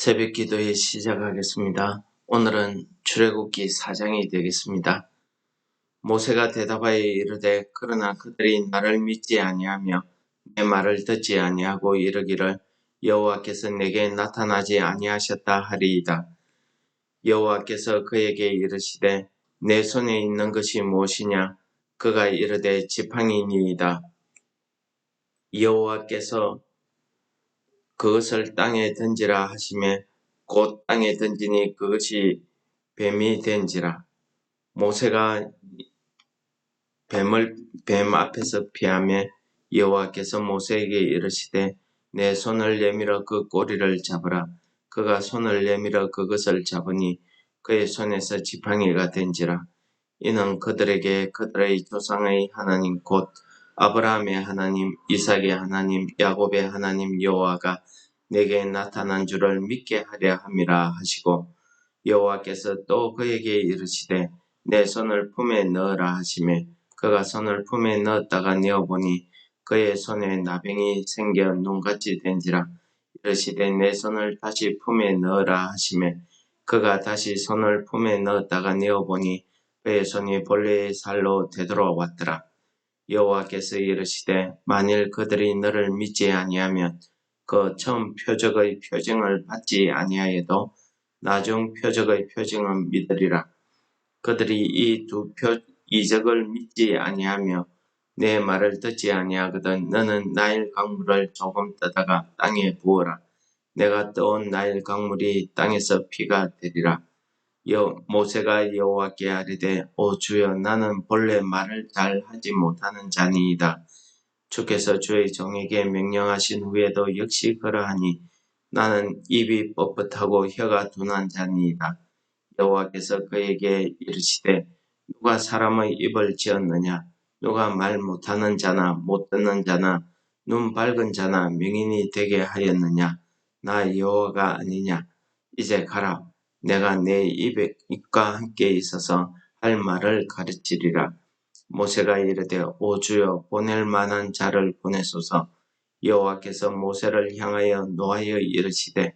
새벽 기도에 시작하겠습니다. 오늘은 출애굽기 4장이 되겠습니다. 모세가 대답하여 이르되 그러나 그들이 나를 믿지 아니하며 내 말을 듣지 아니하고 이르기를 여호와께서 내게 나타나지 아니하셨다 하리이다. 여호와께서 그에게 이르시되 내 손에 있는 것이 무엇이냐 그가 이르되 지팡이니이다. 여호와께서 그것을 땅에 던지라 하심에 곧 땅에 던지니 그것이 뱀이 된지라. 모세가 뱀을 뱀 앞에서 피하며 여호와께서 모세에게 이르시되 내 손을 내밀어 그 꼬리를 잡으라. 그가 손을 내밀어 그것을 잡으니 그의 손에서 지팡이가 된지라. 이는 그들에게 그들의 조상의 하나님 곧 아브라함의 하나님, 이삭의 하나님, 야곱의 하나님 여호와가 내게 나타난 줄을 믿게 하려 함이라 하시고 여호와께서 또 그에게 이르시되 내 손을 품에 넣으라 하시매 그가 손을 품에 넣었다가 내어보니 그의 손에 나병이 생겨 눈같이 된지라 이르시되 내 손을 다시 품에 넣으라 하시매 그가 다시 손을 품에 넣었다가 내어보니 그의 손이 본래의 살로 되돌아왔더라. 여호와께서 이르시되 만일 그들이 너를 믿지 아니하면 그 처음 표적의 표징을 받지 아니하여도 나중 표적의 표징은 믿으리라. 그들이 이 두 이적을 믿지 아니하며 내 말을 듣지 아니하거든 너는 나일 강물을 조금 떠다가 땅에 부어라. 내가 떠온 나일 강물이 땅에서 피가 되리라. 여, 모세가 여호와께 아뢰되 오 주여 나는 본래 말을 잘 하지 못하는 자니이다. 주께서 주의 종에게 명령하신 후에도 역시 그러하니 나는 입이 뻣뻣하고 혀가 둔한 자니이다. 여호와께서 그에게 이르시되 누가 사람의 입을 지었느냐 누가 말 못하는 자나 못 듣는 자나 눈 밝은 자나 명인이 되게 하였느냐 나 여호와가 아니냐 이제 가라 내가 내 입에 입과 함께 있어서 할 말을 가르치리라. 모세가 이르되 오 주여 보낼 만한 자를 보내소서. 여호와께서 모세를 향하여 노하여 이르시되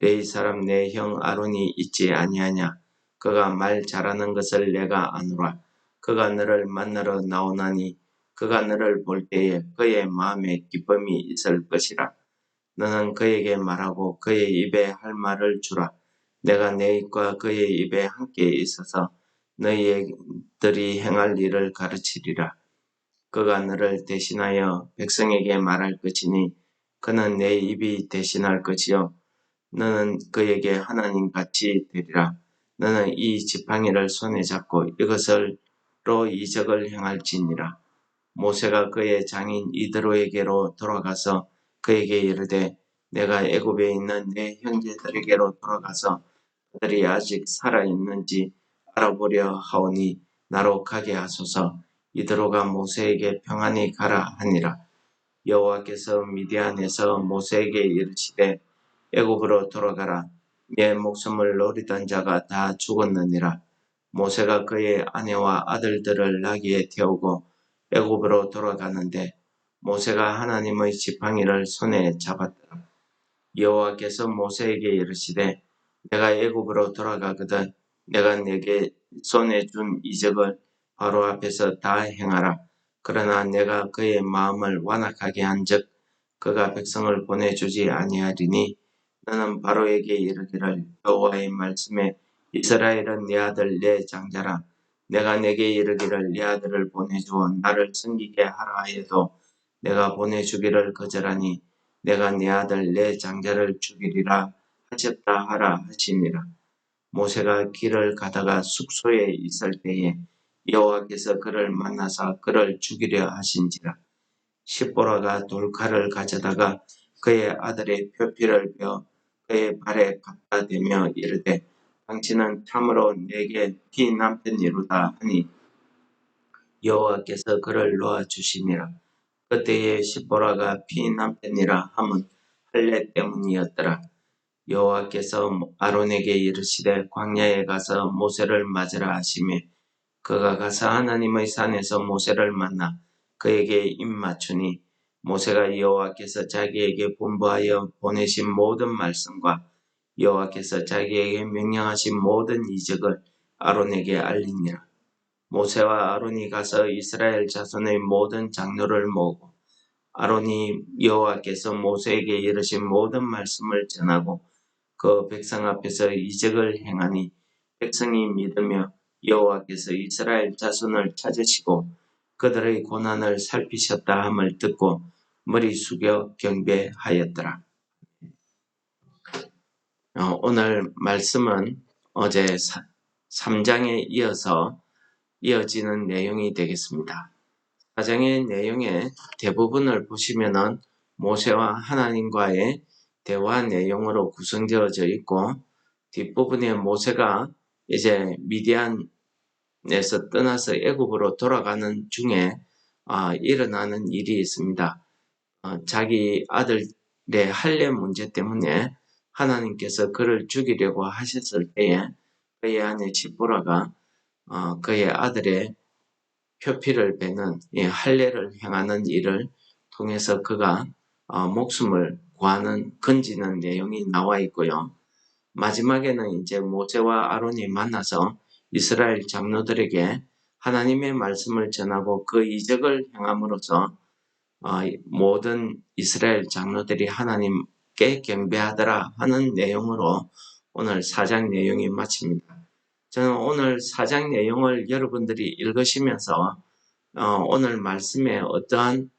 레이 사람 내 형 아론이 있지 아니하냐? 그가 말 잘하는 것을 내가 아노라. 그가 너를 만나러 나오나니 그가 너를 볼 때에 그의 마음에 기쁨이 있을 것이라. 너는 그에게 말하고 그의 입에 할 말을 주라 내가 내 입과 그의 입에 함께 있어서 너희들이 행할 일을 가르치리라. 그가 너를 대신하여 백성에게 말할 것이니 그는 내 입이 대신할 것이요 너는 그에게 하나님 같이 되리라. 너는 이 지팡이를 손에 잡고 이것을로 이적을 행할지니라. 모세가 그의 장인 이드로에게로 돌아가서 그에게 이르되 내가 애굽에 있는 내 형제들에게로 돌아가서 그 들이 아직 살아 있는지 알아보려 하오니 나로 가게 하소서. 이드로가 모세에게 평안히 가라 하니라. 여호와께서 미디안에서 모세에게 이르시되 애굽으로 돌아가라. 내 목숨을 노리던 자가 다 죽었느니라. 모세가 그의 아내와 아들들을 나귀에 태우고 애굽으로 돌아가는데 모세가 하나님의 지팡이를 손에 잡았더라. 여호와께서 모세에게 이르시되 내가 애굽으로 돌아가거든 내가 내게 손에 준 이적을 바로 앞에서 다 행하라. 그러나 내가 그의 마음을 완악하게 한즉 그가 백성을 보내주지 아니하리니 너는 바로에게 이르기를 여호와의 말씀에 이스라엘은 내 아들 내 장자라 내가 내게 이르기를 내 아들을 보내주어 나를 섬기게 하라 하여도 내가 보내주기를 거절하니 내가 내 아들 내 장자를 죽이리라 하셨다 하라 하시니라. 모세가 길을 가다가 숙소에 있을 때에 여호와께서 그를 만나사 그를 죽이려 하신지라. 십보라가 돌칼을 가져다가 그의 아들의 표피를 베어 그의 발에 갖다 대며 이르되 당신은 참으로 내게 피 남편이로다 하니 여호와께서 그를 놓아 주시니라. 그때에 십보라가 피 남편이라 함은 할례 때문이었더라. 여호와께서 아론에게 이르시되 광야에 가서 모세를 맞으라 하시며 그가 가서 하나님의 산에서 모세를 만나 그에게 입맞추니 모세가 여호와께서 자기에게 분부하여 보내신 모든 말씀과 여호와께서 자기에게 명령하신 모든 이적을 아론에게 알리니라. 모세와 아론이 가서 이스라엘 자손의 모든 장로를 모으고 아론이 여호와께서 모세에게 이르신 모든 말씀을 전하고 그 백성 앞에서 이적을 행하니 백성이 믿으며 여호와께서 이스라엘 자손을 찾으시고 그들의 고난을 살피셨다 함을 듣고 머리 숙여 경배하였더라. 어, 오늘 말씀은 어제 3장에 이어서 이어지는 내용이 되겠습니다. 4장의 내용의 대부분을 보시면은 모세와 하나님과의 대화 내용으로 구성되어져 있고 뒷부분에 모세가 이제 미디안에서 떠나서 애굽으로 돌아가는 중에 아, 일어나는 일이 있습니다. 어, 자기 아들의 할례 문제 때문에 하나님께서 그를 죽이려고 하셨을 때에 그의 아내 시보라가 어, 그의 아들의 표피를 베는 이 할례를 행하는 일을 통해서 그가 어, 목숨을 구하는 건지는 내용이 나와 있고요. 마지막에는 이제 모세와 아론이 만나서 이스라엘 장로들에게 하나님의 말씀을 전하고 그 이적을 행함으로써 어, 모든 이스라엘 장로들이 하나님께 경배하더라 하는 내용으로 오늘 사장 내용이 마칩니다. 저는 오늘 사장 내용을 여러분들이 읽으시면서 어, 오늘 말씀에 어떠한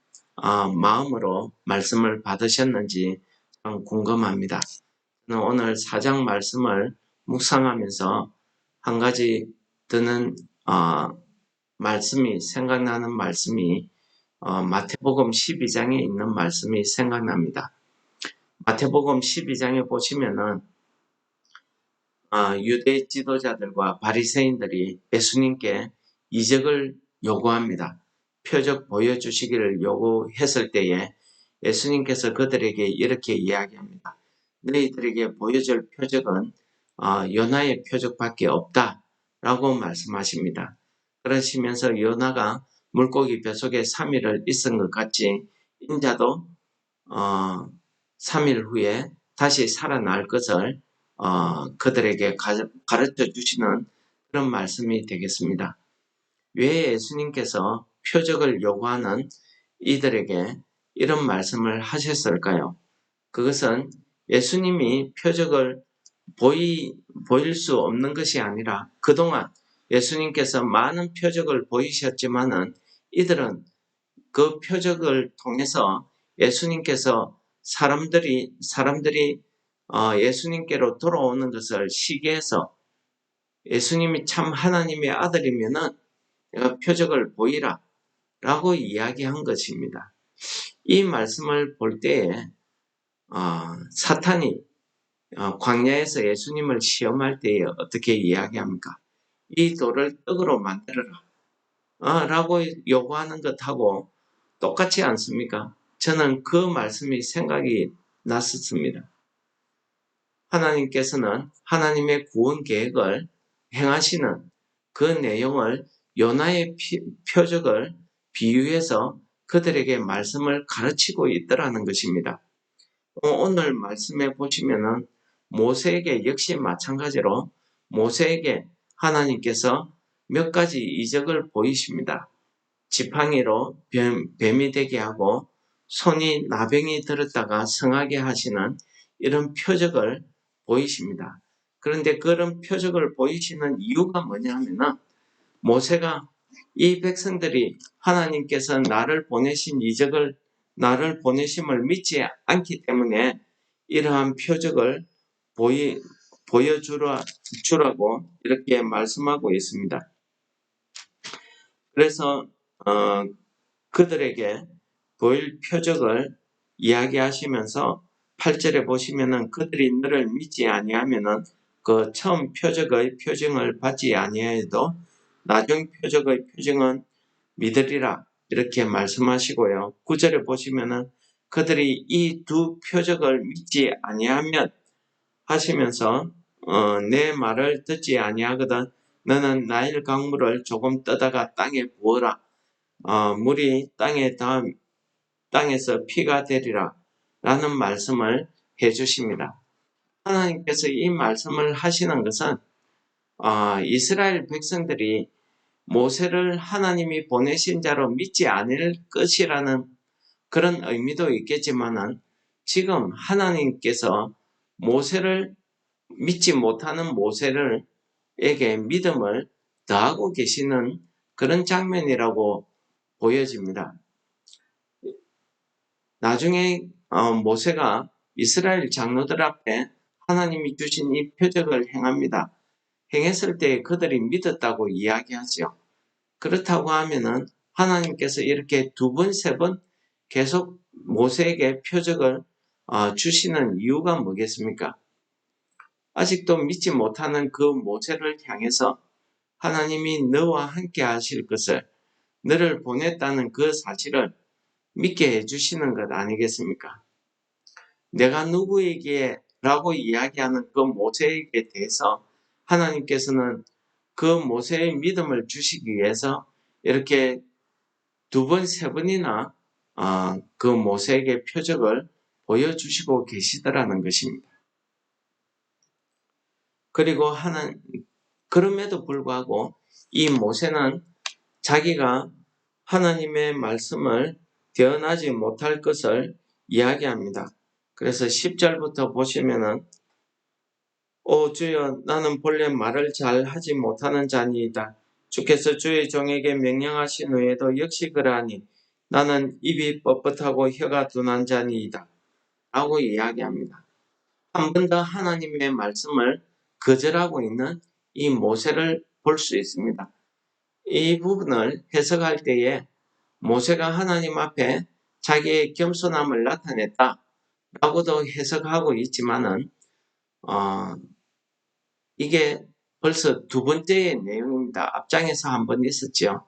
어, 마음으로 말씀을 받으셨는지 참 궁금합니다. 오늘 사장 말씀을 묵상하면서 한 가지 드는 어, 말씀이 생각나는 말씀이 어, 마태복음 12장에 있는 말씀이 생각납니다. 마태복음 12장에 보시면은 어, 유대 지도자들과 바리새인들이 예수님께 이적을 요구합니다. 표적 보여주시기를 요구했을 때에 예수님께서 그들에게 이렇게 이야기합니다. 너희들에게 보여줄 표적은 어, 요나의 표적밖에 없다 라고 말씀하십니다. 그러시면서 요나가 물고기 뱃속에 3일을 있은 것 같이 인자도 어, 3일 후에 다시 살아날 것을 어, 그들에게 가르쳐 주시는 그런 말씀이 되겠습니다. 왜 예수님께서 표적을 요구하는 이들에게 이런 말씀을 하셨을까요? 그것은 예수님이 표적을 보이, 보일 수 없는 것이 아니라 그동안 예수님께서 많은 표적을 보이셨지만은 이들은 그 표적을 통해서 예수님께서 사람들이 사람들이 어, 예수님께로 돌아오는 것을 시기해서 예수님이 참 하나님의 아들이면은 내가 표적을 보이라 라고 이야기한 것입니다. 이 말씀을 볼 때에 어, 사탄이 어, 광야에서 예수님을 시험할 때에 어떻게 이야기합니까? 이 돌을 떡으로 만들어라. 어, 라고 요구하는 것하고 똑같지 않습니까? 저는 그 말씀이 생각이 났었습니다. 하나님께서는 하나님의 구원 계획을 행하시는 그 내용을 요나의 피, 표적을 비유해서 그들에게 말씀을 가르치고 있더라는 것입니다. 어, 오늘 말씀에 보시면은 모세에게 역시 마찬가지로 모세에게 하나님께서 몇 가지 이적을 보이십니다. 지팡이로 뱀이 되게 하고 손이 나병이 들었다가 성하게 하시는 이런 표적을 보이십니다. 그런데 그런 표적을 보이시는 이유가 뭐냐 하면은 모세가 이 백성들이 하나님께서 나를 보내신 이적을 나를 보내심을 믿지 않기 때문에 이러한 표적을 보이, 보여주라, 주라고 이렇게 말씀하고 있습니다. 그래서, 어, 그들에게 보일 표적을 이야기하시면서 8절에 보시면은 그들이 너를 믿지 아니하면은 그 처음 표적의 표징을 받지 아니해도 나중 표적의 표징은 믿으리라 이렇게 말씀하시고요. 9절에 보시면은 그들이 이 두 표적을 믿지 아니하면 하시면서 어, 내 말을 듣지 아니하거든 너는 나일 강물을 조금 떠다가 땅에 부어라 어, 물이 땅에 닿 땅에서 피가 되리라 라는 말씀을 해 주십니다. 하나님께서 이 말씀을 하시는 것은 아, 이스라엘 백성들이 모세를 하나님이 보내신 자로 믿지 않을 것이라는 그런 의미도 있겠지만은 지금 하나님께서 모세를 믿지 못하는 모세를 에게 믿음을 더하고 계시는 그런 장면이라고 보여집니다. 나중에 어, 모세가 이스라엘 장로들 앞에 하나님이 주신 이 표적을 행합니다. 행했을 때 그들이 믿었다고 이야기하죠. 그렇다고 하면은 하나님께서 이렇게 두 번, 세 번 계속 모세에게 표적을 어, 주시는 이유가 뭐겠습니까? 아직도 믿지 못하는 그 모세를 향해서 하나님이 너와 함께 하실 것을 너를 보냈다는 그 사실을 믿게 해주시는 것 아니겠습니까? 내가 누구에게 라고 이야기하는 그 모세에게 대해서 하나님께서는 그 모세의 믿음을 주시기 위해서 이렇게 두 번, 세 번이나 어, 그 모세에게 표적을 보여주시고 계시더라는 것입니다. 그리고 하는 그럼에도 불구하고 이 모세는 자기가 하나님의 말씀을 대언하지 못할 것을 이야기합니다. 그래서 10절부터 보시면은 오 주여 나는 본래 말을 잘 하지 못하는 자니이다. 주께서 주의 종에게 명령하신 후에도 역시 그러하니 나는 입이 뻣뻣하고 혀가 둔한 자니이다. 라고 이야기합니다. 한 번 더 하나님의 말씀을 거절하고 있는 이 모세를 볼 수 있습니다. 이 부분을 해석할 때에 모세가 하나님 앞에 자기의 겸손함을 나타냈다 라고도 해석하고 있지만은 어, 이게 벌써 두 번째의 내용입니다. 앞장에서 한 번 있었죠.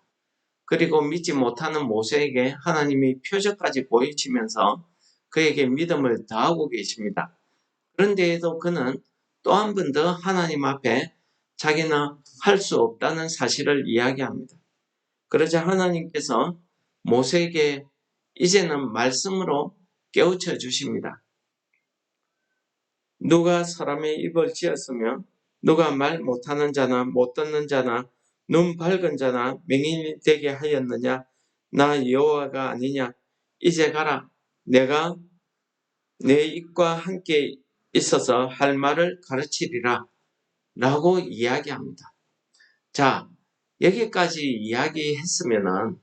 그리고 믿지 못하는 모세에게 하나님이 표적까지 보이시면서 그에게 믿음을 더하고 계십니다. 그런데에도 그는 또 한 번 더 하나님 앞에 자기는 할 수 없다는 사실을 이야기합니다. 그러자 하나님께서 모세에게 이제는 말씀으로 깨우쳐 주십니다. 누가 사람의 입을 지었으며 누가 말 못하는 자나 못 듣는 자나 눈 밝은 자나 맹인이 되게 하였느냐 나 여호와가 아니냐 이제 가라 내가 내 입과 함께 있어서 할 말을 가르치리라 라고 이야기합니다. 자 여기까지 이야기했으면은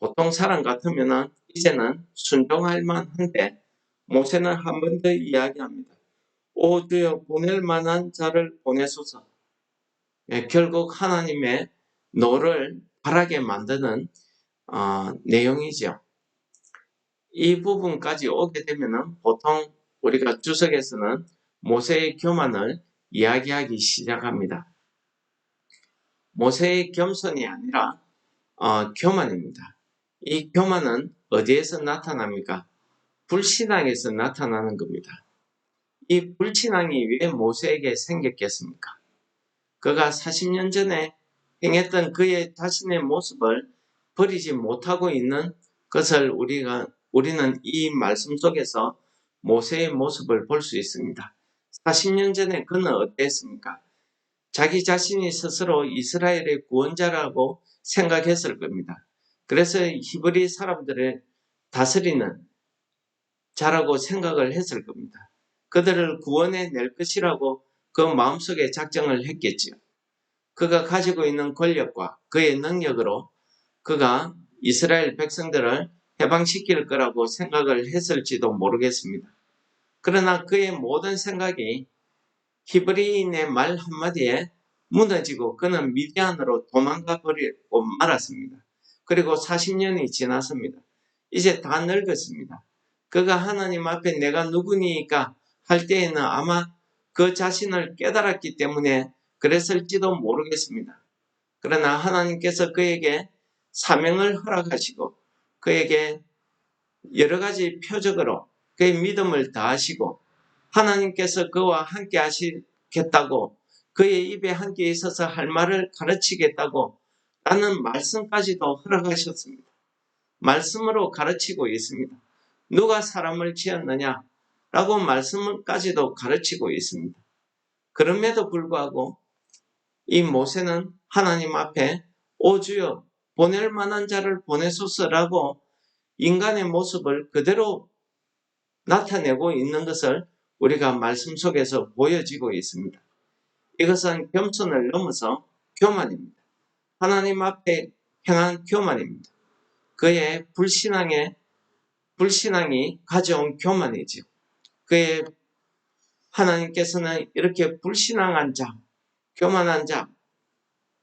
보통 사람 같으면은 이제는 순종할 만한데 모세는 한 번 더 이야기합니다. 오 주여 보낼 만한 자를 보내소서. 예, 결국 하나님의 노를 바라게 만드는 어, 내용이죠. 이 부분까지 오게 되면 보통 우리가 주석에서는 모세의 교만을 이야기하기 시작합니다. 모세의 겸손이 아니라 어, 교만입니다. 이 교만은 어디에서 나타납니까? 불신앙에서 나타나는 겁니다. 이 불신앙이 왜 모세에게 생겼겠습니까? 그가 40년 전에 행했던 그의 자신의 모습을 버리지 못하고 있는 것을 우리가 우리는 이 말씀 속에서 모세의 모습을 볼 수 있습니다. 40년 전에 그는 어땠습니까? 자기 자신이 스스로 이스라엘의 구원자라고 생각했을 겁니다. 그래서 히브리 사람들을 다스리는 자라고 생각을 했을 겁니다. 그들을 구원해 낼 것이라고 그 마음속에 작정을 했겠지요. 그가 가지고 있는 권력과 그의 능력으로 그가 이스라엘 백성들을 해방시킬 거라고 생각을 했을지도 모르겠습니다. 그러나 그의 모든 생각이 히브리인의 말 한마디에 무너지고 그는 미디안으로 도망가 버리고 말았습니다. 그리고 40년이 지났습니다. 이제 다 늙었습니다. 그가 하나님 앞에 내가 누구니까 할 때에는 아마 그 자신을 깨달았기 때문에 그랬을지도 모르겠습니다. 그러나 하나님께서 그에게 사명을 허락하시고 그에게 여러 가지 표적으로 그의 믿음을 다하시고 하나님께서 그와 함께 하시겠다고 그의 입에 함께 있어서 할 말을 가르치겠다고 라는 말씀까지도 허락하셨습니다. 말씀으로 가르치고 있습니다. 누가 사람을 지었느냐? 라고 말씀까지도 가르치고 있습니다. 그럼에도 불구하고 이 모세는 하나님 앞에 오주여 보낼 만한 자를 보내소서라고 인간의 모습을 그대로 나타내고 있는 것을 우리가 말씀 속에서 보여지고 있습니다. 이것은 겸손을 넘어서 교만입니다. 하나님 앞에 행한 교만입니다. 그의 불신앙의 불신앙이 가져온 교만이지요. 그의 하나님께서는 이렇게 불신앙한 자, 교만한 자,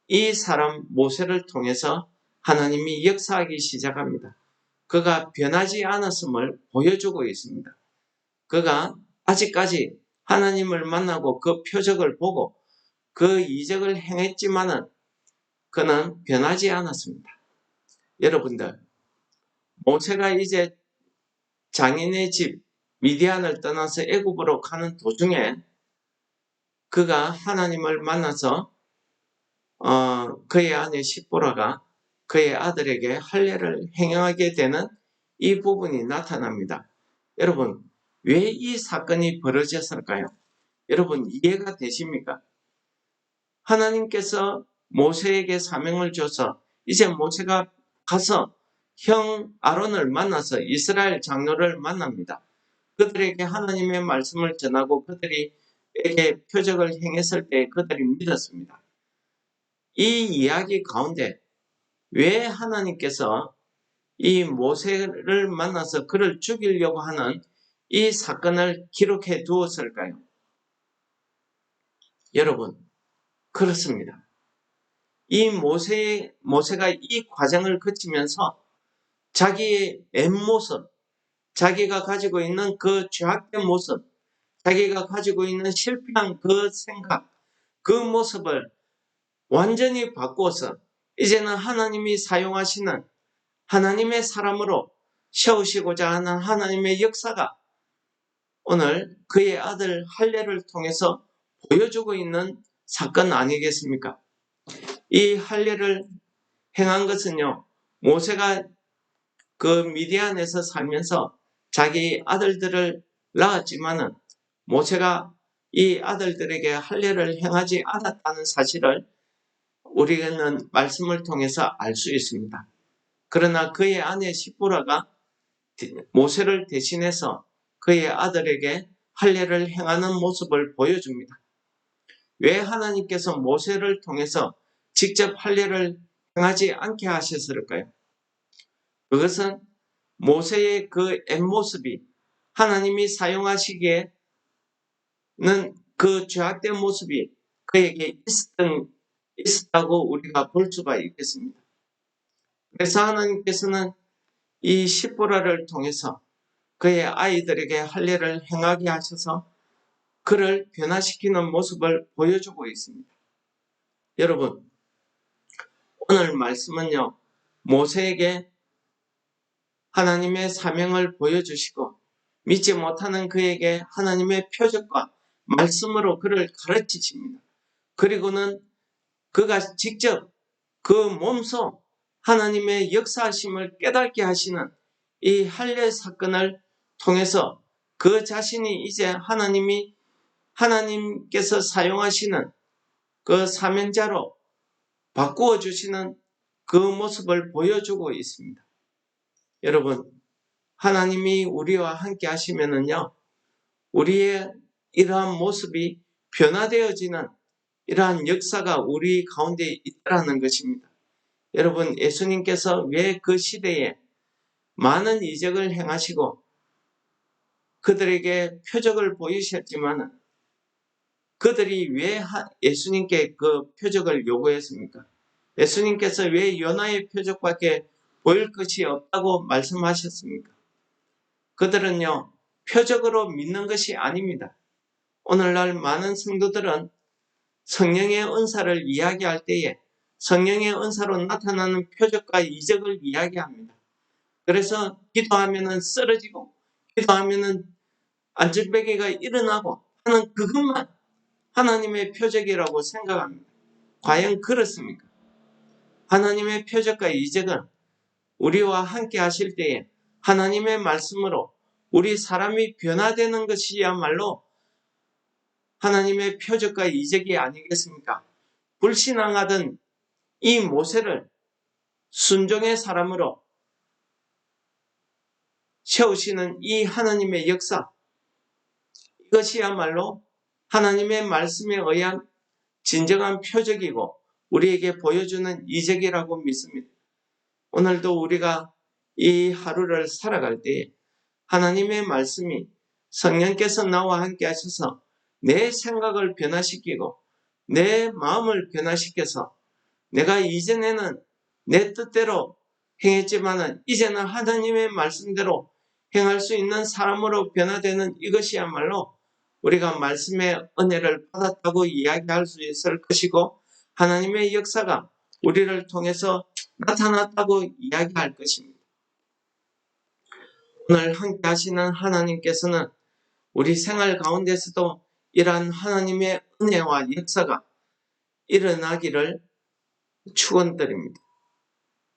이 사람 모세를 통해서 하나님이 역사하기 시작합니다. 그가 변하지 않았음을 보여주고 있습니다. 그가 아직까지 하나님을 만나고 그 표적을 보고 그 이적을 행했지만은 그는 변하지 않았습니다. 여러분들, 모세가 이제 장인의 집 미디안을 떠나서 애굽으로 가는 도중에 그가 하나님을 만나서 어, 그의 아내 시보라가 그의 아들에게 할례를 행하게 되는 이 부분이 나타납니다. 여러분, 왜 이 사건이 벌어졌을까요? 여러분, 이해가 되십니까? 하나님께서 모세에게 사명을 줘서 이제 모세가 가서 형 아론을 만나서 이스라엘 장로를 만납니다. 그들에게 하나님의 말씀을 전하고 그들이 에게 표적을 행했을 때 그들이 믿었습니다. 이 이야기 가운데 왜 하나님께서 이 모세를 만나서 그를 죽이려고 하는 이 사건을 기록해 두었을까요? 여러분, 그렇습니다. 이 모세, 모세가 이 과정을 거치면서 자기의 앱모습, 자기가 가지고 있는 그 죄악된 모습, 자기가 가지고 있는 실패한 그 생각, 그 모습을 완전히 바꾸어서 이제는 하나님이 사용하시는 하나님의 사람으로 세우시고자 하는 하나님의 역사가 오늘 그의 아들 할례를 통해서 보여주고 있는 사건 아니겠습니까? 이 할례를 행한 것은요, 모세가 그 미디안에서 살면서 자기 아들들을 낳았지만은 모세가 이 아들들에게 할례를 행하지 않았다는 사실을 우리는 말씀을 통해서 알 수 있습니다. 그러나 그의 아내 시보라가 모세를 대신해서 그의 아들에게 할례를 행하는 모습을 보여줍니다. 왜 하나님께서 모세를 통해서 직접 할례를 행하지 않게 하셨을까요? 그것은 모세의 그 앱모습이 하나님이 사용하시기에는 그 죄악된 모습이 그에게 있었던, 있었다고 우리가 볼 수가 있겠습니다. 그래서 하나님께서는 이 시보라를 통해서 그의 아이들에게 할례를 행하게 하셔서 그를 변화시키는 모습을 보여주고 있습니다. 여러분, 오늘 말씀은요, 모세에게 하나님의 사명을 보여주시고 믿지 못하는 그에게 하나님의 표적과 말씀으로 그를 가르치십니다. 그리고는 그가 직접 그 몸소 하나님의 역사하심을 깨닫게 하시는 이 할례 사건을 통해서 그 자신이 이제 하나님이 하나님께서 사용하시는 그 사명자로 바꾸어 주시는 그 모습을 보여주고 있습니다. 여러분, 하나님이 우리와 함께 하시면은요, 우리의 이러한 모습이 변화되어지는 이러한 역사가 우리 가운데 있다는 것입니다. 여러분, 예수님께서 왜 그 시대에 많은 이적을 행하시고 그들에게 표적을 보이셨지만 그들이 왜 예수님께 그 표적을 요구했습니까? 예수님께서 왜 연하의 표적밖에 보일 것이 없다고 말씀하셨습니까? 그들은요, 표적으로 믿는 것이 아닙니다. 오늘날 많은 성도들은 성령의 은사를 이야기할 때에 성령의 은사로 나타나는 표적과 이적을 이야기합니다. 그래서 기도하면은 쓰러지고, 기도하면은 안전베개가 일어나고 하는 그것만 하나님의 표적이라고 생각합니다. 과연 그렇습니까? 하나님의 표적과 이적은 우리와 함께 하실 때에 하나님의 말씀으로 우리 사람이 변화되는 것이야말로 하나님의 표적과 이적이 아니겠습니까? 불신앙하던 이 모세를 순종의 사람으로 세우시는 이 하나님의 역사, 이것이야말로 하나님의 말씀에 의한 진정한 표적이고 우리에게 보여주는 이적이라고 믿습니다. 오늘도 우리가 이 하루를 살아갈 때 하나님의 말씀이 성령께서 나와 함께 하셔서 내 생각을 변화시키고 내 마음을 변화시켜서 내가 이전에는 내 뜻대로 행했지만은 이제는 하나님의 말씀대로 행할 수 있는 사람으로 변화되는 이것이야말로 우리가 말씀의 은혜를 받았다고 이야기할 수 있을 것이고 하나님의 역사가 우리를 통해서 나타났다고 이야기할 것입니다. 오늘 함께 하시는 하나님께서는 우리 생활 가운데서도 이러한 하나님의 은혜와 역사가 일어나기를 축원드립니다.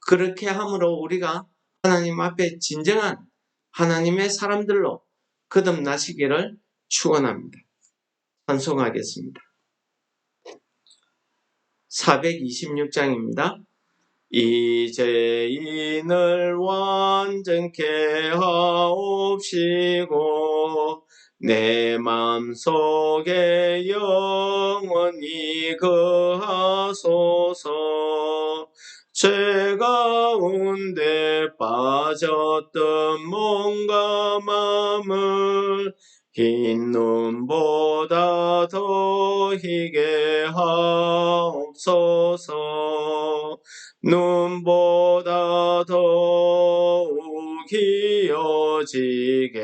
그렇게 함으로 우리가 하나님 앞에 진정한 하나님의 사람들로 거듭나시기를 축원합니다. 찬송하겠습니다. 426장입니다. 이제 인을 완전케 하옵시고 내 맘속에 영원히 거하소서. 죄 가운데 빠졌던 몸과 마음을 흰 눈보다 더 희게 하옵소서 눈보다 더욱 희어지게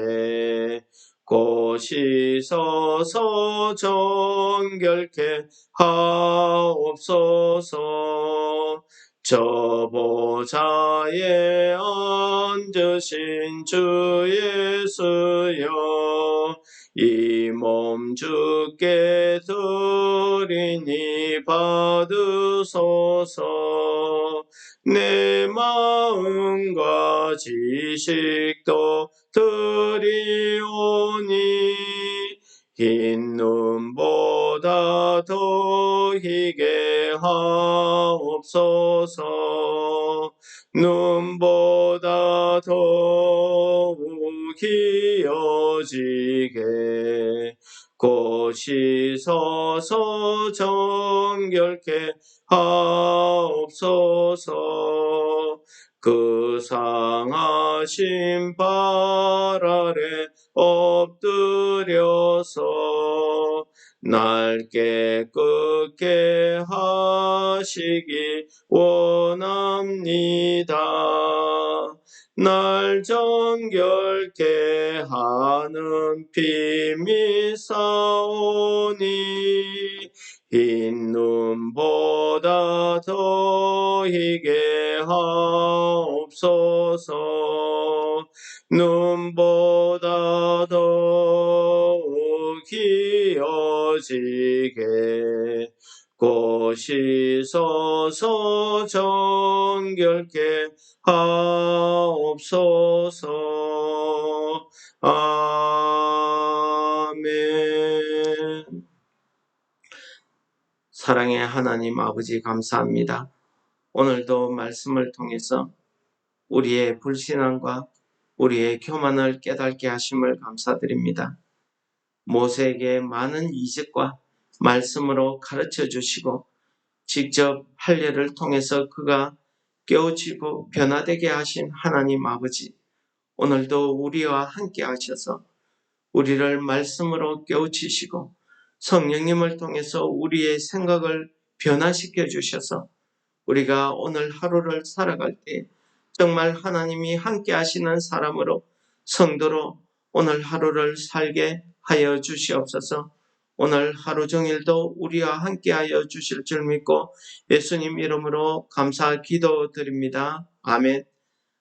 꽃이 서서 정결케 하옵소서. 저 보좌에 앉으신 주 예수여 이 몸 주께 드리니 받으소서. 내 마음과 지식도 드리오니 흰 눈보다 더 희게 하옵소서. 눈보다 더욱 희어지게 꽃이 서서 정결케 하옵소서. 그 상하신 발 아래 엎드려서 날 깨끗게 하시기 원합니다. 날 정결케 하는 피미 사오니 흰 눈보다 더 희게 하옵소서 눈보다 더욱 희 어지게 꽃이 서서 정결케 하옵소서 아멘 사랑의 하나님 아버지 감사합니다. 오늘도 말씀을 통해서 우리의 불신앙과 우리의 교만을 깨닫게 하심을 감사드립니다. 모세에게 많은 이적과 말씀으로 가르쳐 주시고 직접 할례를 통해서 그가 깨우치고 변화되게 하신 하나님 아버지 오늘도 우리와 함께 하셔서 우리를 말씀으로 깨우치시고 성령님을 통해서 우리의 생각을 변화시켜 주셔서 우리가 오늘 하루를 살아갈 때 정말 하나님이 함께 하시는 사람으로 성도로 오늘 하루를 살게 하여 주시옵소서. 오늘 하루 종일도 우리와 함께 하여 주실 줄 믿고 예수님 이름으로 감사 기도 드립니다. 아멘.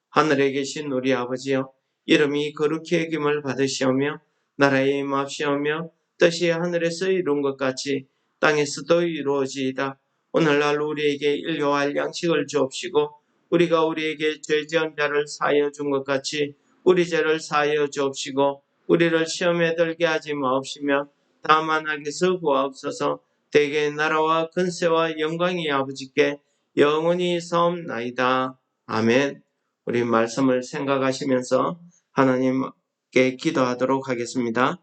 하늘에 계신 우리 아버지여 이름이 거룩히 여김을 받으시오며 나라에 임합시오며 뜻이 하늘에서 이룬 것 같이 땅에서도 이루어지이다. 오늘날 우리에게 일용할 양식을 주옵시고 우리가 우리에게 죄 지은 자를 사하여 준 것 같이 우리 죄를 사하여 주옵시고 우리를 시험에 들게 하지 마옵시며 다만 악에서 구하옵소서 대개 나라와 근세와 영광이 아버지께 영원히 사옵나이다. 아멘. 우리 말씀을 생각하시면서 하나님께 기도하도록 하겠습니다.